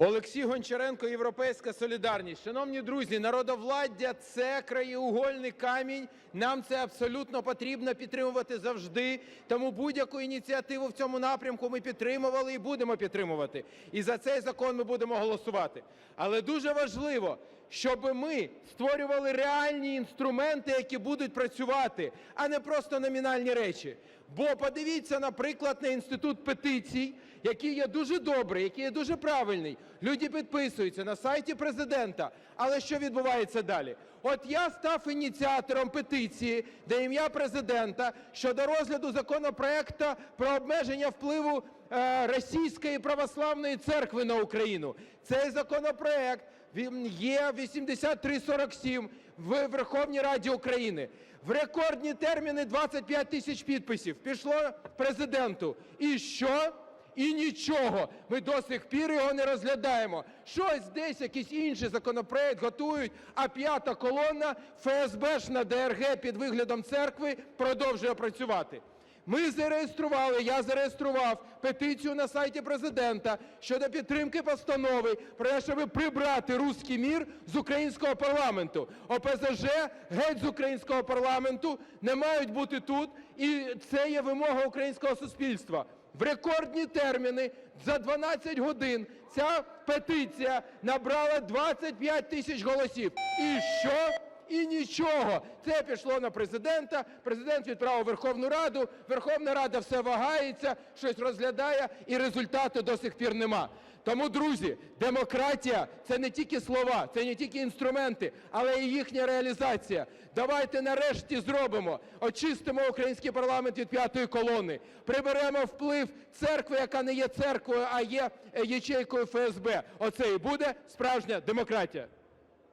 Олексій Гончаренко, "Європейська солідарність". Шановні друзі, народовладдя – це краєугольний камінь. Нам це абсолютно потрібно підтримувати завжди. Тому будь-яку ініціативу в цьому напрямку ми підтримували і будемо підтримувати. І за цей закон ми будемо голосувати. Але дуже важливо, щоб ми створювали реальні інструменти, які будуть працювати, а не просто номінальні речі. Бо подивіться, наприклад, на інститут петицій, який є дуже добрий, який є дуже правильний. Люди підписуються на сайті Президента. Але що відбувається далі? От я став ініціатором петиції на ім'я Президента щодо розгляду законопроекту про обмеження впливу е, Російської православної церкви на Україну. Цей законопроект він є 8347 в Верховній Раді України. В рекордні терміни 25 тисяч підписів пішло Президенту. І що? І нічого. Ми до сих пір його не розглядаємо. Щось десь якийсь інший законопроект готують, а п'ята колона ФСБшна ДРГ під виглядом церкви продовжує працювати. Ми зареєстрували, я зареєстрував петицію на сайті Президента щодо підтримки постанови про те, щоб прибрати "руський мір" з українського парламенту. ОПЗЖ геть з українського парламенту, не мають бути тут, і це є вимога українського суспільства. В рекордні терміни за 12 годин ця петиція набрала 25 тисяч голосів. І що? І нічого. Це пішло на Президента, Президент відправив у Верховну Раду, Верховна Рада все вагається, щось розглядає, і результату до сих пір нема. Тому, друзі, демократія – це не тільки слова, це не тільки інструменти, але і їхня реалізація. Давайте нарешті зробимо, очистимо український парламент від п'ятої колони, приберемо вплив церкви, яка не є церквою, а є е, ячейкою ФСБ. Оце і буде справжня демократія.